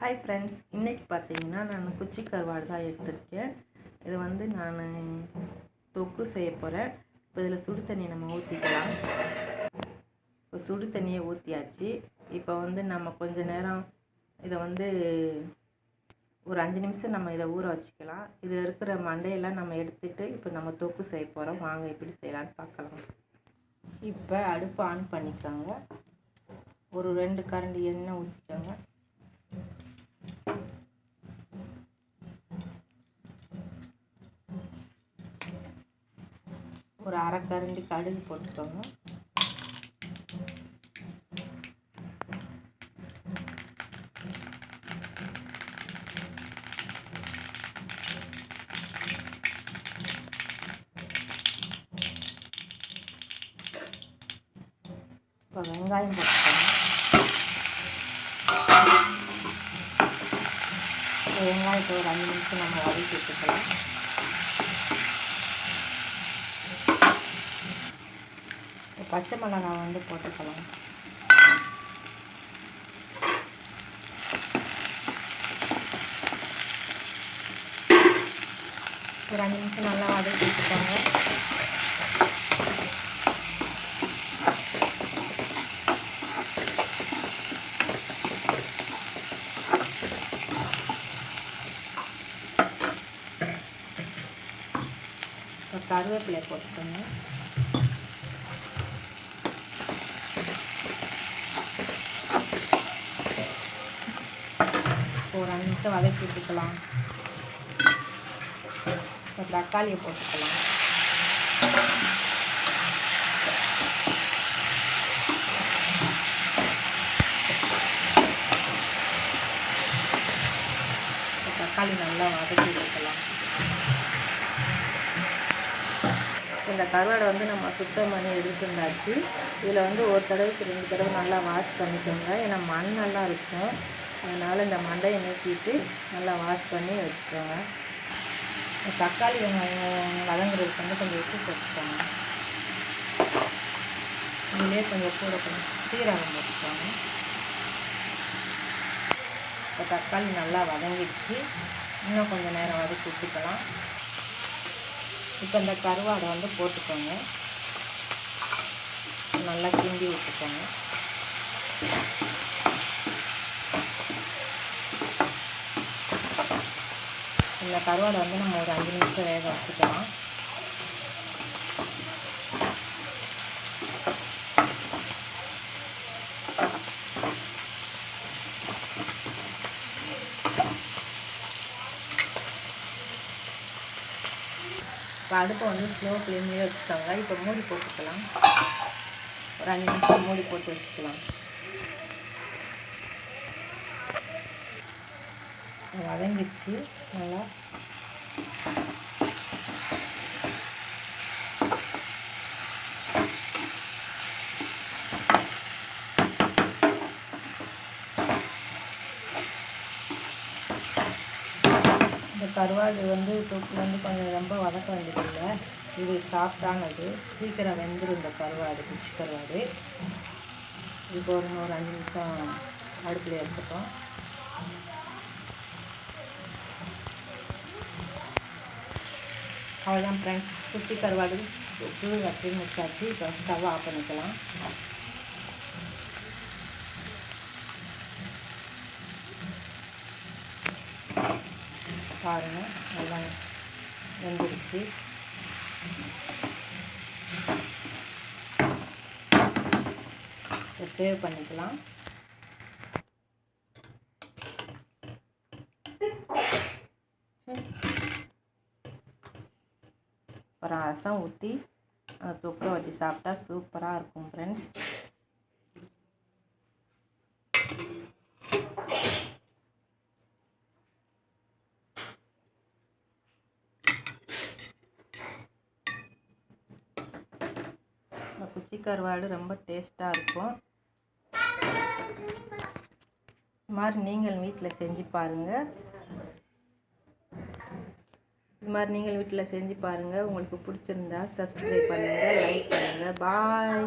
Hi friends இன்றைக்கி பார்த்தீங்கன்னா நான் குச்சி கருவாடு தான் எடுத்திருக்கேன். இது வந்து நான் தொக்கு செய்ய போகிறேன் இப்போ இதில் சுடு தண்ணியை நம்ம ஊற்றிக்கலாம் இப்போ சுடு தண்ணியை ஊற்றியாச்சு இப்போ வந்து நம்ம கொஞ்ச நேரம் இதை வந்து ஒரு அஞ்சு நிமிஷம் நம்ம இதை ஊற வச்சுக்கலாம். இது இருக்கிற மண்டையெல்லாம் நம்ம எடுத்துகிட்டு இப்போ நம்ம தொக்கு செய்ய போகிறோம் வாங்க எப்படி செய்யலான்னு பார்க்கலாம். இப்போ அடுப்பு ஆன் பண்ணிக்கோங்க. ஒரு ரெண்டு கரண்டி எண்ணெய் ஊற்றிக்கோங்க ஒரு அரை கரண்டி கடுகு போட்டுக்கோங்க இப்போ வெங்காயம் போட்டுக்கோங்க இப்போ வெங்காயத்தை ஒரு அஞ்சு நிமிஷம் நம்ம வதக்கி விட்டுக்கலாம் பச்சை மிளகாய் வந்து போட்டுக்கலாம். ஒரு அஞ்சு நிமிஷம் நல்லா வதக்கி வச்சுக்கோங்க. கருவேப்பிலை போட்டுக்கோங்க. ஒரு அஞ்சு நிமிஷம் வதக்கி விட்டுக்கலாம் இப்போ தக்காளியை போட்டுக்கலாம். தக்காளி நல்லா வதக்கி விட்டுக்கலாம் இந்த கருவாடை வந்து நம்ம சுத்தம் பண்ணி எடுத்துருந்தாச்சு. இதில் வந்து ஒரு தடவைக்கு ரெண்டு தடவை நல்லா வாஷ் பண்ணிக்கோங்க. ஏன்னா நல்லா இருக்கும். அதனால் இந்த மண்டையை நீக்கிட்டு நல்லா வாஷ் பண்ணி வச்சுக்கோங்க. தக்காளி வெங்காயம் வதங்குறதுக்கு வந்து கொஞ்சம் உப்பு போட்டுக்கோங்க. இதுலேயே கொஞ்சம் கூட கொஞ்சம் சீரகம் போட்டுக்கோங்க. இப்போ தக்காளி நல்லா வதங்கிடுச்சு. இன்னும் கொஞ்சம் நேரம் வதக்கி விட்டுக்கலாம் இப்போ இந்த கருவாடை வந்து போட்டுக்கோங்க. நல்லா கிண்டி விட்டுக்கோங்க. இந்த கருவாடை வந்து நம்ம ஒரு அஞ்சு நிமிஷம் வேக வச்சுக்கலாம். இப்போ அடுப்பை வந்து ஸ்லோ ஃப்ளேம்லேயே வச்சுக்கோங்க. இப்போ மூடி போட்டுக்கலாம். ஒரு அஞ்சு நிமிஷம் மூடி போட்டு வச்சுக்கலாம். வதங்கிடுச்சு. நல்லா. இந்த கருவாடு வந்து தொக்கு வந்து கொஞ்சம் ரொம்ப வதக்க வேண்டியதில்லை. இது சாஃப்டானது. சீக்கிரம் வெந்துடும் இந்த கருவாடு குச்சி கருவாடு. இப்போ ஒரு ஒரு அஞ்சு நிமிஷம் அடுப்பில் எடுத்துட்டோம் அவ்வளோதான் ஃப்ரெண்ட்ஸ் குட்டி கருவாடு உப்பு வச்சு முடிச்சாச்சு இப்போ ஸ்டவ் ஆஃப் பண்ணிக்கலாம் பாருங்கள் நல்லா வெந்துடுச்சு சேவ் பண்ணிக்கலாம் அப்புறம் ரசம் ஊற்றி அந்த தொக்கை வச்சு சாப்பிட்டா சூப்பராக இருக்கும் ஃப்ரெண்ட்ஸ் இந்த குச்சி கருவாடு ரொம்ப டேஸ்ட்டாக இருக்கும். இது மாதிரி நீங்கள் வீட்டில் செஞ்சு பாருங்கள் இது மாதிரி நீங்கள் வீட்டில் செஞ்சு பாருங்கள் உங்களுக்கு பிடிச்சிருந்தா சப்ஸ்கிரைப் பண்ணுங்கள் லைக் பண்ணுங்கள் பாய்